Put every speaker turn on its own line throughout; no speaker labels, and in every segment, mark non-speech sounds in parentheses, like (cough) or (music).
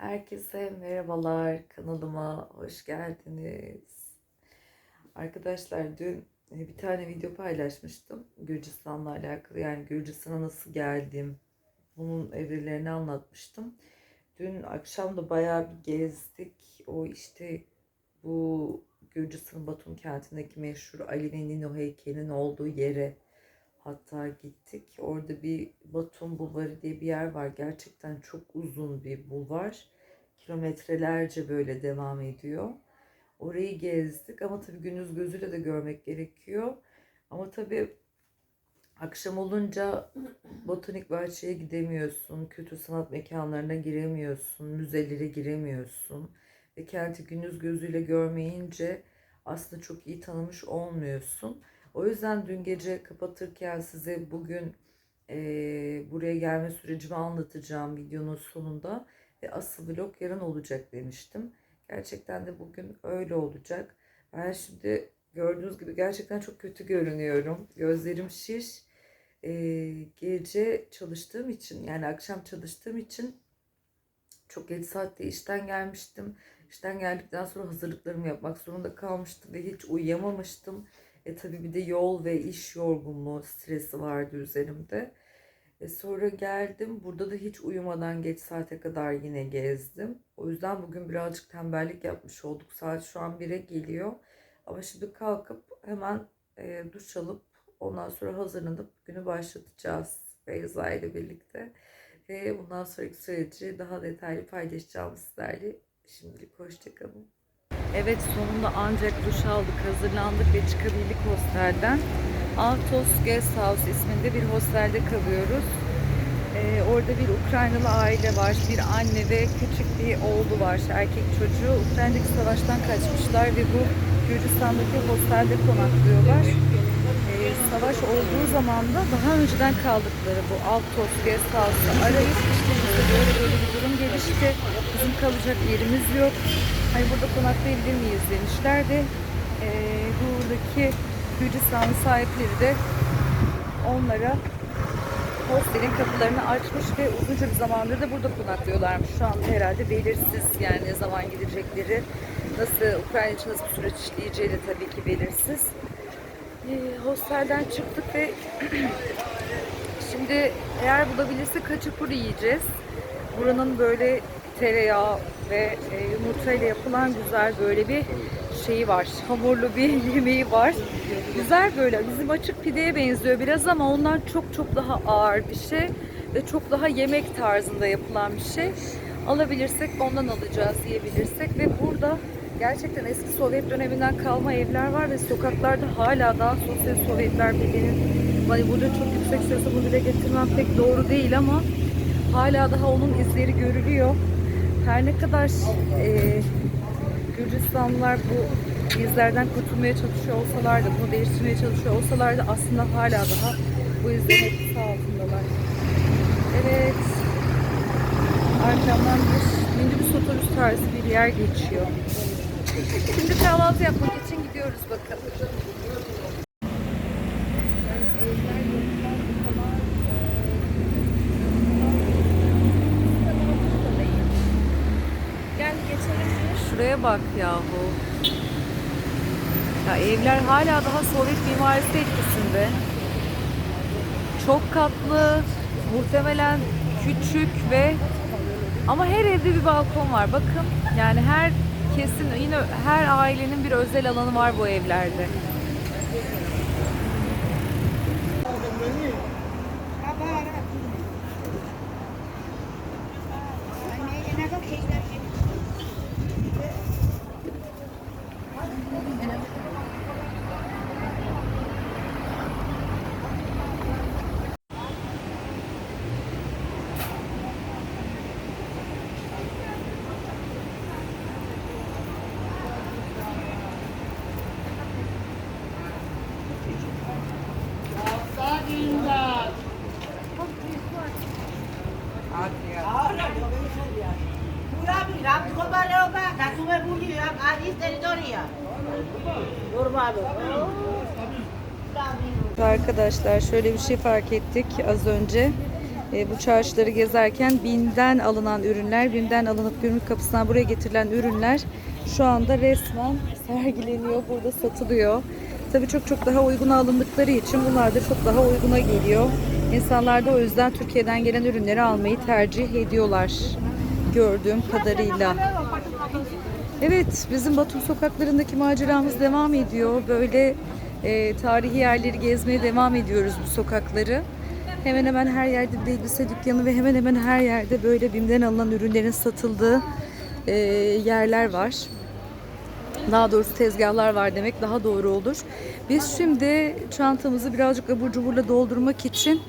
Herkese merhabalar. Kanalıma hoş geldiniz. Arkadaşlar dün e, bir tane video paylaşmıştım. Gürcistan'la alakalı. Yani Gürcistan'a nasıl geldim. Bunun evrelerini anlatmıştım. Dün akşam da bayağı bir gezdik. O işte bu Gürcistan'ın Batum kentindeki meşhur Ali Nino heykelinin olduğu yere hatta gittik. Orada bir Batum Bulvarı diye bir yer var. Gerçekten çok uzun bir bulvar. Kilometrelerce böyle devam ediyor. Orayı gezdik ama tabii gündüz gözüyle de görmek gerekiyor. Ama tabii akşam olunca botanik bahçeye gidemiyorsun, kötü sanat mekanlarına giremiyorsun, müzelere giremiyorsun. Ve kenti gündüz gözüyle görmeyince aslında çok iyi tanımış olmuyorsun. O yüzden dün gece kapatırken size bugün eee, buraya gelme sürecimi anlatacağım videonun sonunda. Ve asıl vlog yarın olacak demiştim. Gerçekten de bugün öyle olacak. Ben şimdi gördüğünüz gibi gerçekten çok kötü görünüyorum. Gözlerim şiş. Eee, gece çalıştığım için yani akşam çalıştığım için çok geç saatte işten gelmiştim. İşten geldikten sonra hazırlıklarımı yapmak zorunda kalmıştım ve hiç uyuyamamıştım. E tabii bir de yol ve iş yorgunluğu, stresi vardı üzerimde. E sonra geldim. Burada da hiç uyumadan geç saate kadar yine gezdim. O yüzden bugün birazcık tembellik yapmış olduk. Saat şu an 1'e geliyor. Ama şimdi kalkıp hemen e, duş alıp ondan sonra hazırlanıp günü başlatacağız Beyza ile birlikte. Ve bundan sonraki süreci daha detaylı paylaşacağım sizlerle. Şimdilik hoşçakalın. Evet sonunda ancak duş aldık, hazırlandık ve çıkabildik hostelden. Altos Guest House isminde bir hostelde kalıyoruz. Ee, orada bir Ukraynalı aile var, bir anne ve küçük bir oğlu var, erkek çocuğu. Ukrayna'daki savaştan kaçmışlar ve bu Gürcistan'daki hostelde konaklıyorlar. Ee, savaş olduğu zaman da daha önceden kaldıkları bu Altos Guest House'ı arayıp işte böyle böyle bir durum gelişti. Bizim kalacak yerimiz yok. Hani burada konaklayabilir miyiz demişler de e, buradaki Gürcistanlı sahipleri de onlara hostelin kapılarını açmış ve uzunca bir zamandır da burada konaklıyorlarmış. Şu anda herhalde belirsiz yani ne zaman gidecekleri, nasıl Ukrayna için nasıl bir süreç işleyeceği de tabii ki belirsiz. E, hostelden çıktık ve (clears throat) şimdi eğer bulabilirsek kaçapuri yiyeceğiz. Buranın böyle tereyağı ve e, yumurtayla yapılan güzel böyle bir şeyi var. Hamurlu bir (laughs) yemeği var. Güzel böyle. Bizim açık pideye benziyor biraz ama ondan çok çok daha ağır bir şey ve çok daha yemek tarzında yapılan bir şey. Alabilirsek ondan alacağız yiyebilirsek ve burada gerçekten eski Sovyet döneminden kalma evler var ve sokaklarda hala daha sosyal Sovyetler Birliği'nin hani burada çok yüksek sesle bunu dile getirmem pek doğru değil ama hala daha onun izleri görülüyor. Her ne kadar e, Gürcistanlılar bu izlerden kurtulmaya çalışıyor olsalar da, bunu değiştirmeye çalışıyor olsalar da aslında hala daha bu izlerin etkisi altındalar. Evet. Arkamdan bir minibüs otobüs tarzı bir yer geçiyor. Şimdi kahvaltı yapmak için gidiyoruz bakalım. Bak yahu. Ya evler hala daha Sovyet mimarisi etkisinde. Çok katlı, muhtemelen küçük ve ama her evde bir balkon var. Bakın yani her kesin yine her ailenin bir özel alanı var bu evlerde. Arkadaşlar şöyle bir şey fark ettik az önce. E, bu çarşıları gezerken BİM'den alınan ürünler, BİM'den alınıp gümrük kapısından buraya getirilen ürünler şu anda resmen sergileniyor, burada satılıyor. Tabii çok çok daha uyguna alındıkları için bunlar da çok daha uyguna geliyor. İnsanlar da o yüzden Türkiye'den gelen ürünleri almayı tercih ediyorlar gördüğüm kadarıyla. Evet, bizim Batum sokaklarındaki maceramız devam ediyor. Böyle e, tarihi yerleri gezmeye devam ediyoruz bu sokakları. Hemen hemen her yerde bir elbise dükkanı ve hemen hemen her yerde böyle BİM'den alınan ürünlerin satıldığı e, yerler var. Daha doğrusu tezgahlar var demek daha doğru olur. Biz şimdi çantamızı birazcık abur cuburla doldurmak için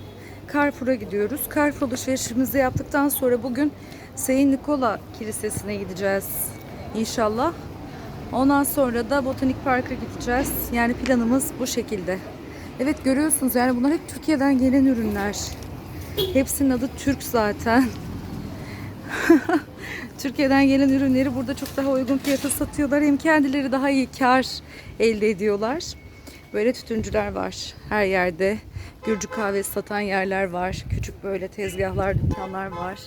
Carrefour'a gidiyoruz. Carrefour alışverişimizi yaptıktan sonra bugün Saint Nikola Kilisesi'ne gideceğiz inşallah. Ondan sonra da Botanik Park'a gideceğiz. Yani planımız bu şekilde. Evet görüyorsunuz yani bunlar hep Türkiye'den gelen ürünler. Hepsinin adı Türk zaten. (laughs) Türkiye'den gelen ürünleri burada çok daha uygun fiyata satıyorlar. Hem kendileri daha iyi kar elde ediyorlar. Böyle tütüncüler var her yerde. Gürcü kahvesi satan yerler var. Küçük böyle tezgahlar, dükkanlar var.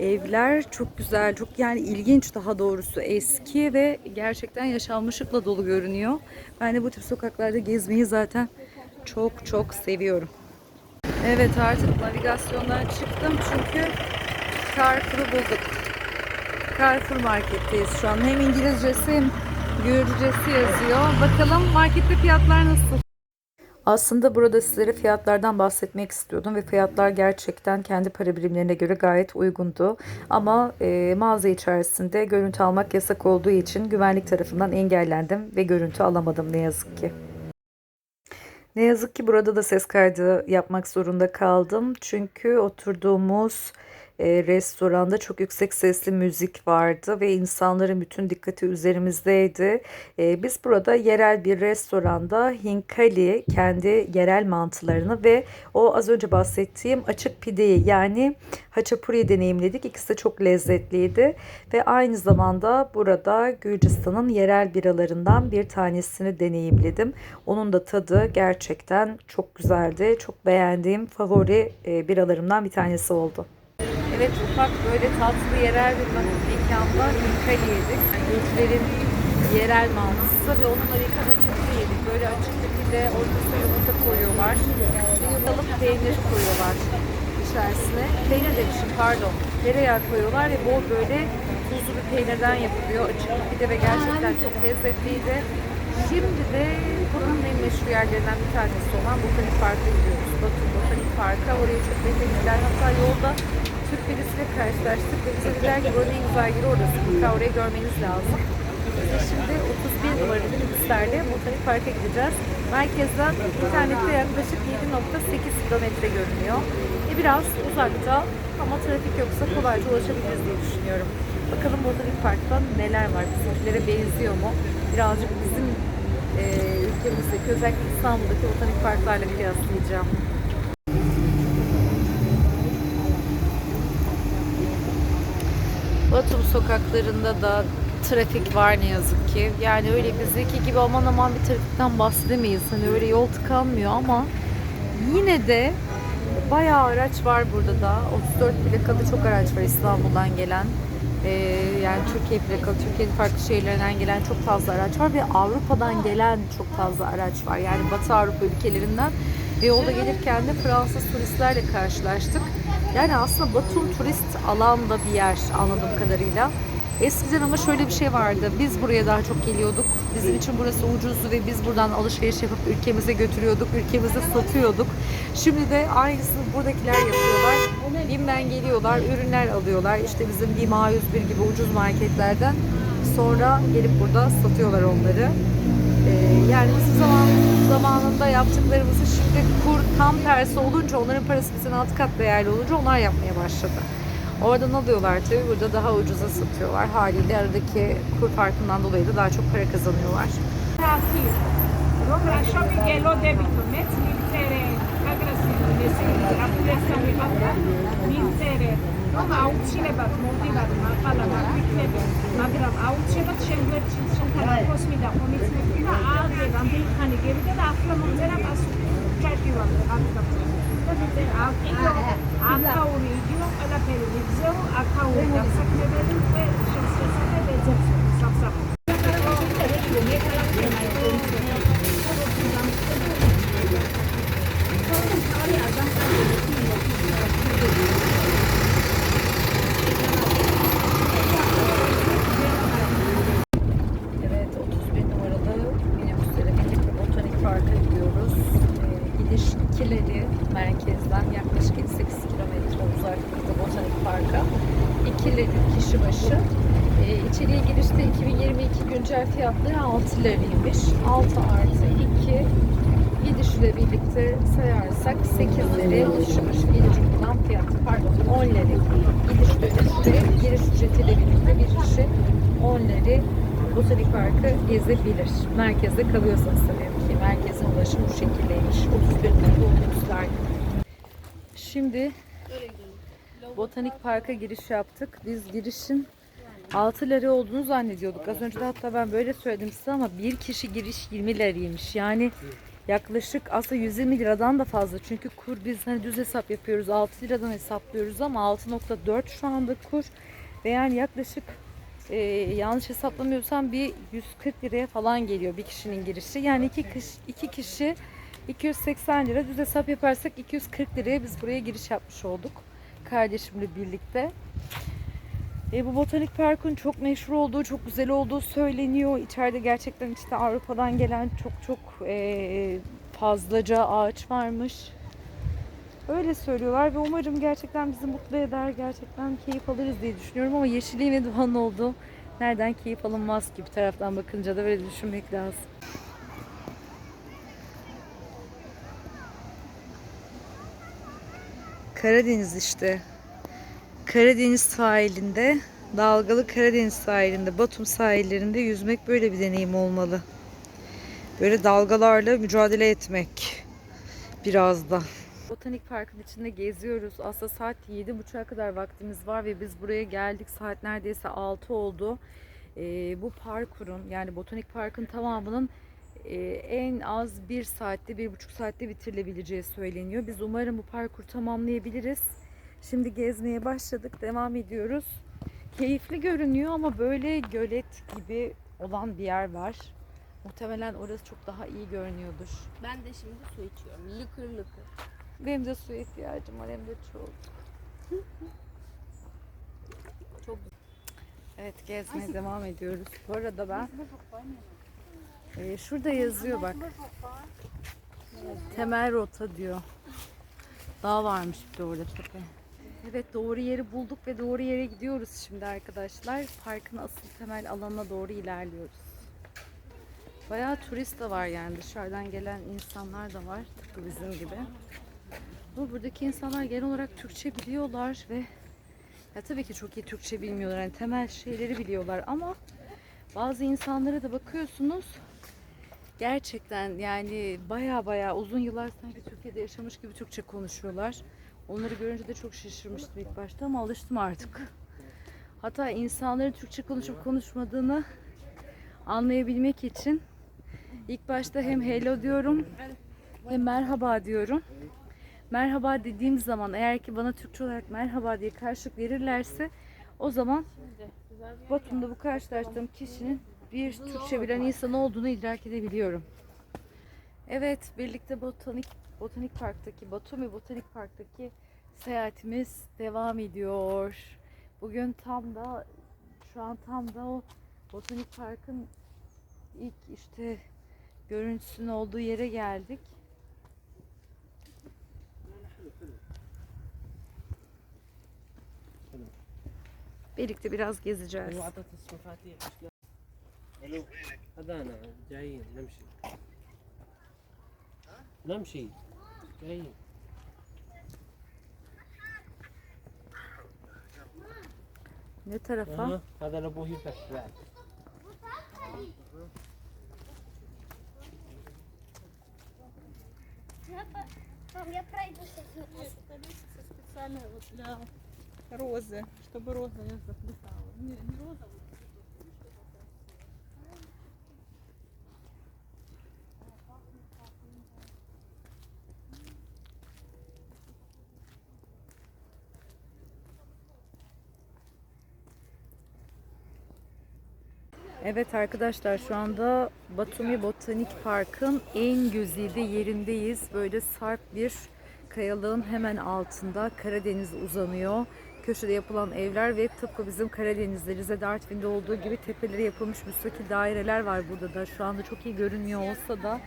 Evler çok güzel, çok yani ilginç daha doğrusu eski ve gerçekten yaşanmışlıkla dolu görünüyor. Ben de bu tip sokaklarda gezmeyi zaten çok çok seviyorum. Evet artık navigasyondan çıktım çünkü Carrefour'u bulduk. Carrefour marketteyiz şu an. Hem İngilizcesi hem Gürcücesi yazıyor. Bakalım markette fiyatlar nasıl? Aslında burada sizlere fiyatlardan bahsetmek istiyordum ve fiyatlar gerçekten kendi para birimlerine göre gayet uygundu. Ama e, mağaza içerisinde görüntü almak yasak olduğu için güvenlik tarafından engellendim ve görüntü alamadım ne yazık ki. Ne yazık ki burada da ses kaydı yapmak zorunda kaldım. Çünkü oturduğumuz e, restoranda çok yüksek sesli müzik vardı ve insanların bütün dikkati üzerimizdeydi. E, biz burada yerel bir restoranda hinkali kendi yerel mantılarını ve o az önce bahsettiğim açık pideyi yani haçapuriyi deneyimledik. İkisi de çok lezzetliydi ve aynı zamanda burada Gürcistan'ın yerel biralarından bir tanesini deneyimledim. Onun da tadı gerçekten çok güzeldi. Çok beğendiğim favori e, biralarımdan bir tanesi oldu. Evet ufak böyle tatlı yerel bir mekanda hinkali yedik. Yani yerel mantısı ve onunla birlikte haçapuri yedik. Böyle açık bir pide ortasına yumurta koyuyorlar. Ve yumurtalı peynir koyuyorlar içerisine. Peynir demişim pardon. Tereyağı koyuyorlar ve bol böyle tuzlu bir peynirden yapılıyor. Açık bir pide ve gerçekten çok lezzetliydi. Şimdi de buranın en meşhur yerlerinden bir tanesi olan Botanik Park'a gidiyoruz. Batum Botanik Park'a. Oraya çok beklemişler. Hatta yolda Türk birisiyle karşılaştık ve bize dediler ki buranın en güzel yeri orası. Mutlaka orayı görmeniz lazım. Biz de şimdi 31 numaralı minibüslerle Botanik Park'a gideceğiz. Merkezden internette yaklaşık 7.8 kilometre görünüyor. E biraz uzakta ama trafik yoksa kolayca ulaşabiliriz diye düşünüyorum. Bakalım Botanik Park'ta neler var? Bizimkilere benziyor mu? Birazcık bizim e, ülkemizdeki özellikle İstanbul'daki botanik parklarla kıyaslayacağım. Batum sokaklarında da trafik var ne yazık ki. Yani öyle bizdeki gibi aman aman bir trafikten bahsedemeyiz. Hani öyle yol tıkanmıyor ama yine de bayağı araç var burada da. 34 plakalı çok araç var İstanbul'dan gelen. Ee, yani Türkiye plakalı, Türkiye'nin farklı şehirlerinden gelen çok fazla araç var ve Avrupa'dan gelen çok fazla araç var. Yani Batı Avrupa ülkelerinden ve yolda gelirken de Fransız turistlerle karşılaştık. Yani aslında Batum turist alanda bir yer anladığım kadarıyla. Eskiden ama şöyle bir şey vardı. Biz buraya daha çok geliyorduk. Bizim için burası ucuzdu ve biz buradan alışveriş yapıp ülkemize götürüyorduk, ülkemize satıyorduk. Şimdi de aynısını buradakiler yapıyorlar. BİM'den geliyorlar, ürünler alıyorlar. İşte bizim BİM A101 gibi ucuz marketlerden. Sonra gelip burada satıyorlar onları. Ee, yani bizim zaman, zamanında yaptıklarımızı şimdi kur tam tersi olunca onların parası bizden altı kat değerli olunca onlar yapmaya başladı. Oradan alıyorlar tabii burada daha ucuza satıyorlar. Haliyle aradaki kur farkından dolayı da daha çok para kazanıyorlar.
Aqui, lasciami che lo debito, met miltere aggressivo, nessun rapulesta mi fatta, miltere, აუცილებლად მოვდივარ მაღალა მაგვითები, მაგრამ აუცილებლად შემგვერჩი შენთან კოსმიდა კომიცმენტი და აგრე რამდენი ხანი გევიდა და ახლა მომწერა პასუხი. ჩაშივამდე ამის გამო. და მე აკვიო
አካውን እዩ ቀለፈል ይዘው አካውን ዳብሰክ ነበርን ሸስሸሰተ በዘብሰ ሳብሳ 2022 güncel fiyatları 6 liraymış. 6 artı 2 gidişle birlikte sayarsak 8 lira kişi başı gidiş olan fiyatı pardon 10 lira gidiş dönüşte giriş ücretiyle birlikte bir kişi 10 lira Botanik Park'ı gezebilir. Merkezde kalıyorsanız tabii ki. Merkeze ulaşım bu şekildeymiş. 31 numaralı otobüsler. Şimdi Botanik Park'a giriş yaptık. Biz girişin 6 lira olduğunu zannediyorduk. Az önce de hatta ben böyle söyledim size ama bir kişi giriş 20 liraymış. Yani yaklaşık aslında 120 liradan da fazla. Çünkü kur biz hani düz hesap yapıyoruz. 6 liradan hesaplıyoruz ama 6.4 şu anda kur. Ve yani yaklaşık e, yanlış hesaplamıyorsam bir 140 liraya falan geliyor bir kişinin girişi. Yani iki kişi, iki kişi 280 lira düz hesap yaparsak 240 liraya biz buraya giriş yapmış olduk. Kardeşimle birlikte. E, bu botanik parkın çok meşhur olduğu, çok güzel olduğu söyleniyor. İçeride gerçekten işte Avrupa'dan gelen çok çok e, fazlaca ağaç varmış. Öyle söylüyorlar ve umarım gerçekten bizi mutlu eder, gerçekten keyif alırız diye düşünüyorum ama yeşilliğin ve doğanın olduğu nereden keyif alınmaz ki bir taraftan bakınca da böyle düşünmek lazım. Karadeniz işte. Karadeniz sahilinde, dalgalı Karadeniz sahilinde, Batum sahillerinde yüzmek böyle bir deneyim olmalı. Böyle dalgalarla mücadele etmek biraz da. Botanik Park'ın içinde geziyoruz. Aslında saat 7.30'a kadar vaktimiz var ve biz buraya geldik. Saat neredeyse 6 oldu. Ee, bu parkurun yani Botanik Park'ın tamamının e, en az 1 saatte, 1,5 saatte bitirilebileceği söyleniyor. Biz umarım bu parkuru tamamlayabiliriz. Şimdi gezmeye başladık. Devam ediyoruz. Keyifli görünüyor ama böyle gölet gibi olan bir yer var. Muhtemelen orası çok daha iyi görünüyordur.
Ben de şimdi su içiyorum. Lıkır lıkır.
Benim de suya ihtiyacım var hem de çok.
Çok
Evet gezmeye devam ediyoruz. Bu arada ben e, şurada yazıyor bak. Temel rota diyor. Dağ varmış bir de orada tepe. Evet doğru yeri bulduk ve doğru yere gidiyoruz şimdi arkadaşlar. Parkın asıl temel alanına doğru ilerliyoruz. Bayağı turist de var yani dışarıdan gelen insanlar da var tıpkı bizim gibi. Ama buradaki insanlar genel olarak Türkçe biliyorlar ve ya tabii ki çok iyi Türkçe bilmiyorlar. Yani temel şeyleri biliyorlar ama bazı insanlara da bakıyorsunuz gerçekten yani baya baya uzun yıllar sanki Türkiye'de yaşamış gibi Türkçe konuşuyorlar. Onları görünce de çok şaşırmıştım ilk başta ama alıştım artık. Hatta insanların Türkçe konuşup konuşmadığını anlayabilmek için ilk başta hem hello diyorum hem merhaba diyorum. Merhaba dediğim zaman eğer ki bana Türkçe olarak merhaba diye karşılık verirlerse o zaman Batum'da bu karşılaştığım kişinin bir Türkçe bilen insan olduğunu idrak edebiliyorum. Evet, birlikte botanik botanik parktaki Batumi Botanik Park'taki seyahatimiz devam ediyor. Bugün tam da şu an tam da o Botanik Park'ın ilk işte görüntüsünün olduğu yere geldik. Birlikte biraz gezeceğiz.
لو اعطت المفاتيح مشكلة الو هذانا جايين نمشي نمشي Україні.
Ne tarafa?
Hadi la bohi
festival. Я пройдуся. специально для
розы, чтобы роза не заплетала. Не, не розовый.
Evet arkadaşlar şu anda Batumi Botanik Park'ın en güzide yerindeyiz. Böyle sarp bir kayalığın hemen altında Karadeniz uzanıyor. Köşede yapılan evler ve tıpkı bizim Karadeniz'de Rize'de Artvin'de olduğu gibi tepeleri yapılmış müstakil daireler var burada da. Şu anda çok iyi görünmüyor olsa da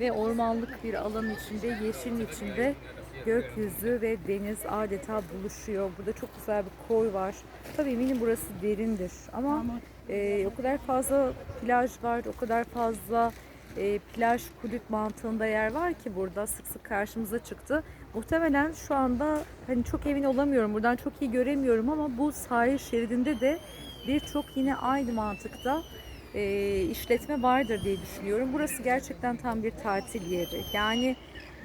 ve ormanlık bir alan içinde, yeşilin içinde gökyüzü ve deniz adeta buluşuyor. Burada çok güzel bir koy var. Tabii eminim burası derindir ama e, o kadar fazla plaj var, o kadar fazla e, plaj kulüp mantığında yer var ki burada sık sık karşımıza çıktı. Muhtemelen şu anda hani çok emin olamıyorum, buradan çok iyi göremiyorum ama bu sahil şeridinde de birçok yine aynı mantıkta e, işletme vardır diye düşünüyorum. Burası gerçekten tam bir tatil yeri. Yani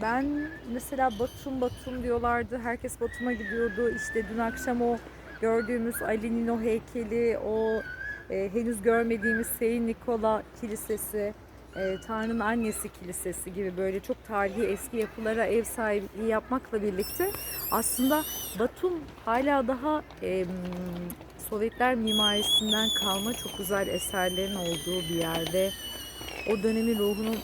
ben mesela Batum Batum diyorlardı. Herkes Batum'a gidiyordu. İşte dün akşam o gördüğümüz Ali'nin o heykeli, o e, henüz görmediğimiz Saint Nikola Kilisesi, e, Tanrı'nın Annesi Kilisesi gibi böyle çok tarihi eski yapılara ev sahipliği yapmakla birlikte aslında Batum hala daha e, Sovyetler mimarisinden kalma çok güzel eserlerin olduğu bir yerde. O dönemin ruhunu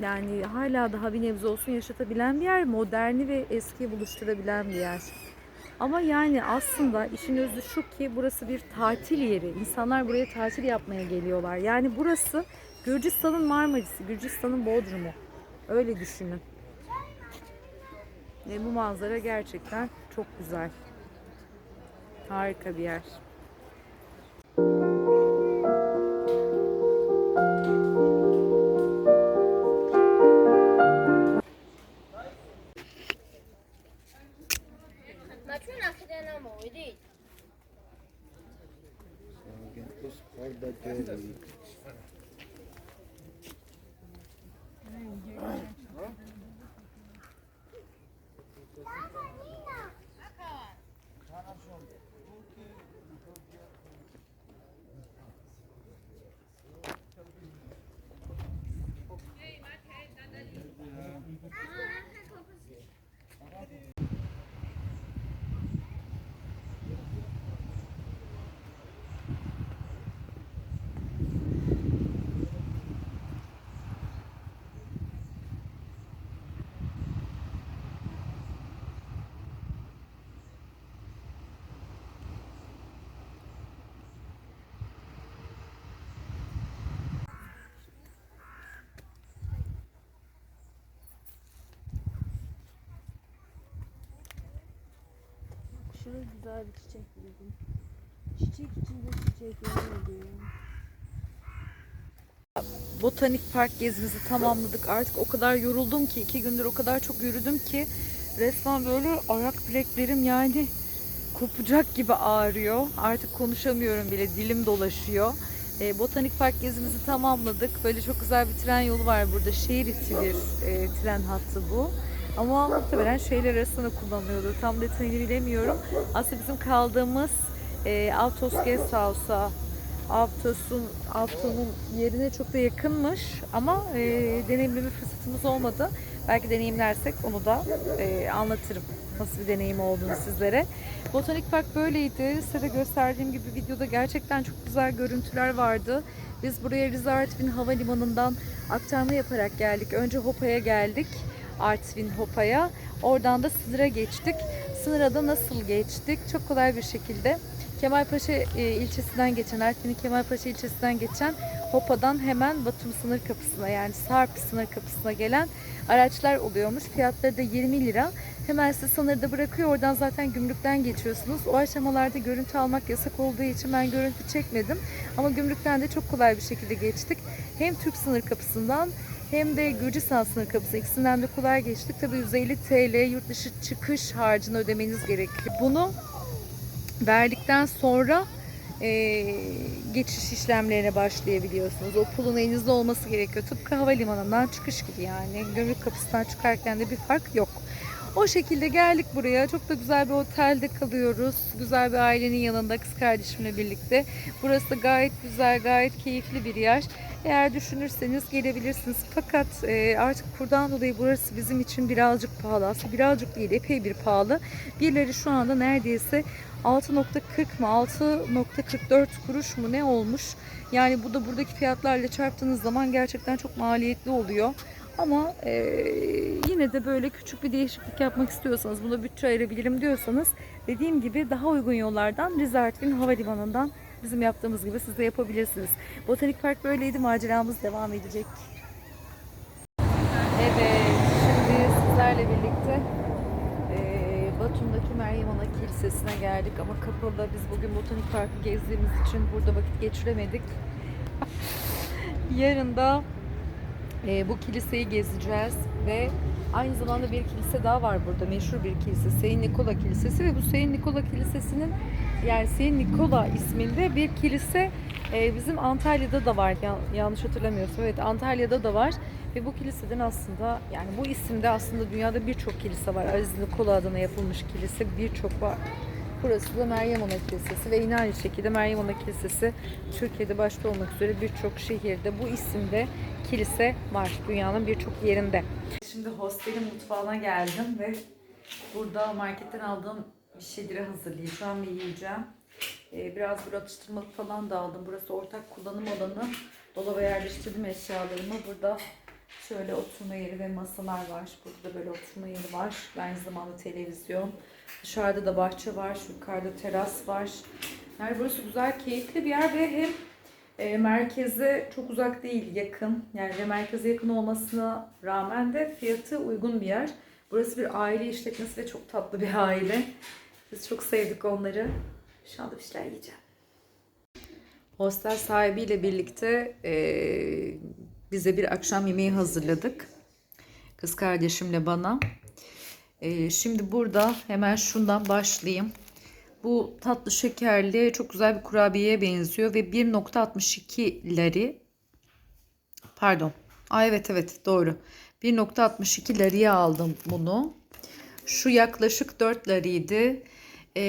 yani hala daha bir nebze olsun yaşatabilen bir yer. Moderni ve eskiyi buluşturabilen bir yer. Ama yani aslında işin özü şu ki burası bir tatil yeri. İnsanlar buraya tatil yapmaya geliyorlar. Yani burası Gürcistan'ın Marmaris'i, Gürcistan'ın Bodrum'u. Öyle düşünün. Ve bu manzara gerçekten çok güzel. Harika bir yer.
Ma Huh?
Aşırı güzel bir çiçek buldum. Çiçek içinde çiçek yemin ediyorum.
Botanik Park gezimizi tamamladık. Artık o kadar yoruldum ki iki gündür o kadar çok yürüdüm ki resmen böyle ayak bileklerim yani kopacak gibi ağrıyor. Artık konuşamıyorum bile dilim dolaşıyor. E, Botanik Park gezimizi tamamladık. Böyle çok güzel bir tren yolu var burada. Şehir içi bir e, tren hattı bu. Ama muhtemelen şehirler arasında kullanılıyordur. Tam detayını bilemiyorum. Aslında bizim kaldığımız e, Autos Guest House'a Avto'nun yerine çok da yakınmış ama e, deneyimleme fırsatımız olmadı. Belki deneyimlersek onu da e, anlatırım nasıl bir deneyim olduğunu sizlere. Botanik Park böyleydi. Size de gösterdiğim gibi videoda gerçekten çok güzel görüntüler vardı. Biz buraya Rize Artvin Havalimanı'ndan aktarma yaparak geldik. Önce Hopa'ya geldik. Artvin Hopa'ya. Oradan da sınıra geçtik. Sınıra da nasıl geçtik? Çok kolay bir şekilde Kemalpaşa e, ilçesinden geçen, Artvin'in Kemalpaşa ilçesinden geçen Hopa'dan hemen Batum sınır kapısına yani Sarp sınır kapısına gelen araçlar oluyormuş. Fiyatları da 20 lira. Hemen sizi sınırda bırakıyor. Oradan zaten gümrükten geçiyorsunuz. O aşamalarda görüntü almak yasak olduğu için ben görüntü çekmedim. Ama gümrükten de çok kolay bir şekilde geçtik. Hem Türk sınır kapısından hem de Gürcistan sınır kapısı ikisinden de kolay geçtik. Tabii 150 TL yurt dışı çıkış harcını ödemeniz gerekiyor. Bunu verdikten sonra e, geçiş işlemlerine başlayabiliyorsunuz. O pulun elinizde olması gerekiyor. Tıpkı havalimanından çıkış gibi yani. Gümrük kapısından çıkarken de bir fark yok. O şekilde geldik buraya. Çok da güzel bir otelde kalıyoruz. Güzel bir ailenin yanında kız kardeşimle birlikte. Burası da gayet güzel, gayet keyifli bir yer. Eğer düşünürseniz gelebilirsiniz. Fakat e, artık kurdan dolayı burası bizim için birazcık pahalı. Aslında birazcık değil, epey bir pahalı. Birileri şu anda neredeyse 6.40 mı 6.44 kuruş mu ne olmuş. Yani bu da buradaki fiyatlarla çarptığınız zaman gerçekten çok maliyetli oluyor. Ama e, yine de böyle küçük bir değişiklik yapmak istiyorsanız, buna bütçe ayırabilirim diyorsanız dediğim gibi daha uygun yollardan Rize Artvin Havalimanı'ndan bizim yaptığımız gibi siz de yapabilirsiniz. Botanik Park böyleydi, maceramız devam edecek. Evet, şimdi sizlerle birlikte eee Batum'daki Meryem Ana Kilisesi'ne geldik ama kapalı. Biz bugün Botanik Park'ı gezdiğimiz için burada vakit geçiremedik. (laughs) Yarın da eee, bu kiliseyi gezeceğiz ve aynı zamanda bir kilise daha var burada. Meşhur bir kilise. Saint Nikola Kilisesi ve bu Saint Nikola Kilisesi'nin yani Saint Nikola isminde bir kilise eee, bizim Antalya'da da var. Ya- yanlış hatırlamıyorsam. Evet Antalya'da da var. Ve bu kiliseden aslında yani bu isimde aslında dünyada birçok kilise var. Aziz Nikola adına yapılmış kilise birçok var. Burası da Meryem Ana Kilisesi ve yine aynı şekilde Meryem Ana Kilisesi Türkiye'de başta olmak üzere birçok şehirde bu isimde kilise var dünyanın birçok yerinde. Şimdi hostelin mutfağına geldim ve burada marketten aldığım bir şeyleri hazırlayacağım ve yiyeceğim. Ee, biraz bir atıştırmalık falan da aldım. Burası ortak kullanım alanı. Dolaba yerleştirdim eşyalarımı. Burada şöyle oturma yeri ve masalar var. Burada da böyle oturma yeri var. Aynı zamanda televizyon. Dışarıda da bahçe var. Şu yukarıda teras var. Yani burası güzel, keyifli bir yer ve hem e, merkeze çok uzak değil, yakın. Yani ve merkeze yakın olmasına rağmen de fiyatı uygun bir yer. Burası bir aile işletmesi ve çok tatlı bir aile. Biz çok sevdik onları. Şu anda bir şeyler yiyeceğim. Hostel sahibiyle birlikte e, bize bir akşam yemeği hazırladık. Kız kardeşimle bana. E, şimdi burada hemen şundan başlayayım. Bu tatlı şekerli çok güzel bir kurabiyeye benziyor ve 1.62 lari pardon. Aa, evet evet doğru. 1.62 lariye aldım bunu. Şu yaklaşık 4 lariydi. Ee,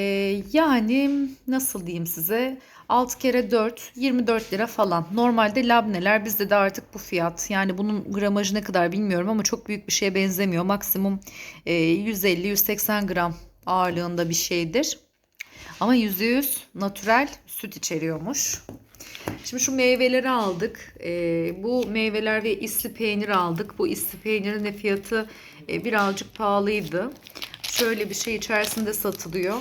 yani nasıl diyeyim size 6 kere 4 24 lira falan. Normalde labneler bizde de artık bu fiyat. Yani bunun gramajı ne kadar bilmiyorum ama çok büyük bir şeye benzemiyor. Maksimum e, 150-180 gram ağırlığında bir şeydir. Ama %100 natürel süt içeriyormuş. Şimdi şu meyveleri aldık. Ee, bu meyveler ve isli peynir aldık. Bu isli peynirin de fiyatı e, birazcık pahalıydı. Şöyle bir şey içerisinde satılıyor.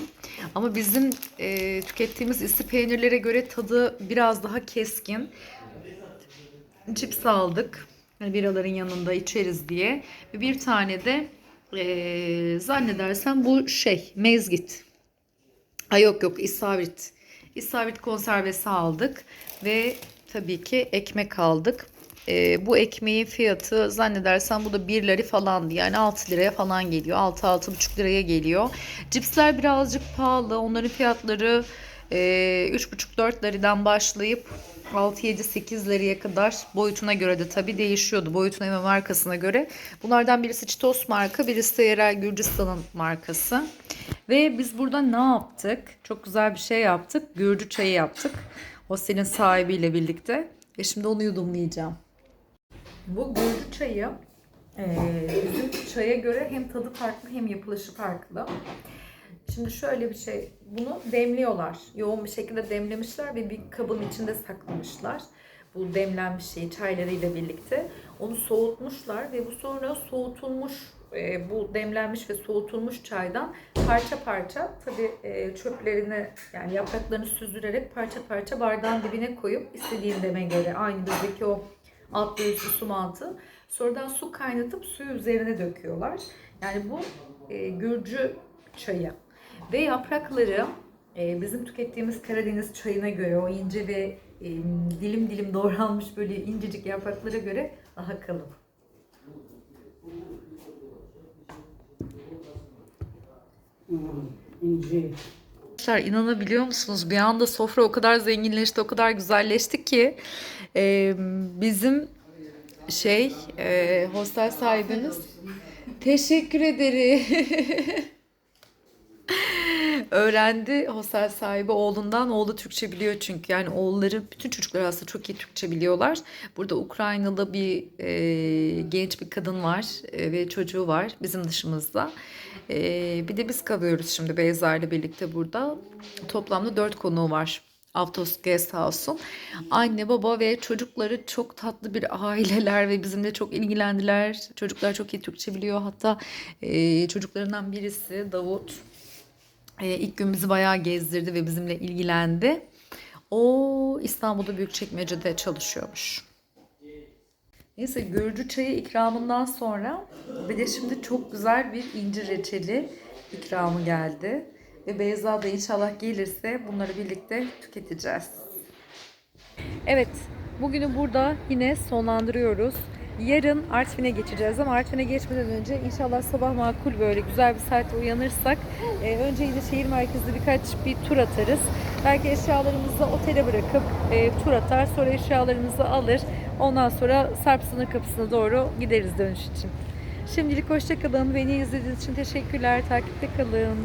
Ama bizim e, tükettiğimiz isli peynirlere göre tadı biraz daha keskin. Cips aldık. Hani biraların yanında içeriz diye. Bir tane de e, zannedersem bu şey mezgit. Ha yok yok istavrit. İstavrit konservesi aldık ve tabii ki ekmek aldık. Ee, bu ekmeğin fiyatı zannedersem bu da 1 lira falandı. Yani 6 liraya falan geliyor. 6-6,5 liraya geliyor. Cipsler birazcık pahalı. Onların fiyatları e, 3,5-4 liradan başlayıp 6-7-8 liraya kadar boyutuna göre de tabii değişiyordu. Boyutuna ve markasına göre. Bunlardan birisi Çitos marka, birisi de yerel Gürcistan'ın markası. Ve biz burada ne yaptık? Çok güzel bir şey yaptık. Gürcü çayı yaptık. Hostelin sahibiyle birlikte. Ve şimdi onu yudumlayacağım. Bu Gürcü çayı e, bizim çaya göre hem tadı farklı hem yapılışı farklı. Şimdi şöyle bir şey, bunu demliyorlar. Yoğun bir şekilde demlemişler ve bir kabın içinde saklamışlar. Bu demlenmiş şeyi çaylarıyla birlikte. Onu soğutmuşlar ve bu sonra soğutulmuş, e, bu demlenmiş ve soğutulmuş çaydan parça parça tabii e, çöplerini yani yapraklarını süzdürerek parça parça bardağın dibine koyup istediğin deme göre aynı bizdeki o altlı üstlü su mantığı. Sonradan su kaynatıp suyu üzerine döküyorlar. Yani bu e, Gürcü çayı. Ve yaprakları e, bizim tükettiğimiz Karadeniz çayına göre o ince ve e, dilim dilim doğranmış böyle incecik yapraklara göre daha kalın. Arkadaşlar inanabiliyor musunuz? Bir anda sofra o kadar zenginleşti, o kadar güzelleşti ki e, bizim şey e, hostel sahibimiz Teşekkür ederim. (laughs) Öğrendi hostel sahibi oğlundan. Oğlu Türkçe biliyor çünkü. Yani oğulları bütün çocuklar aslında çok iyi Türkçe biliyorlar. Burada Ukraynalı bir e, genç bir kadın var e, ve çocuğu var bizim dışımızda. E, bir de biz kalıyoruz şimdi Beyza ile birlikte burada. Toplamda dört konuğu var. Avtos Guest House'un. Anne, baba ve çocukları çok tatlı bir aileler ve bizimle çok ilgilendiler. Çocuklar çok iyi Türkçe biliyor. Hatta e, çocuklarından birisi Davut e, ilk gün bizi bayağı gezdirdi ve bizimle ilgilendi. O İstanbul'da Büyükçekmece'de çalışıyormuş. Neyse Gürcü çayı ikramından sonra bir de şimdi çok güzel bir incir reçeli ikramı geldi. Ve Beyza da inşallah gelirse bunları birlikte tüketeceğiz. Evet, bugünü burada yine sonlandırıyoruz. Yarın Artvin'e geçeceğiz ama Artvin'e geçmeden önce inşallah sabah makul böyle güzel bir saatte uyanırsak e, önce şehir merkezinde birkaç bir tur atarız. Belki eşyalarımızı otele bırakıp e, tur atar sonra eşyalarımızı alır. Ondan sonra Sarp sınır kapısına doğru gideriz dönüş için. Şimdilik hoşçakalın. Beni izlediğiniz için teşekkürler. Takipte kalın.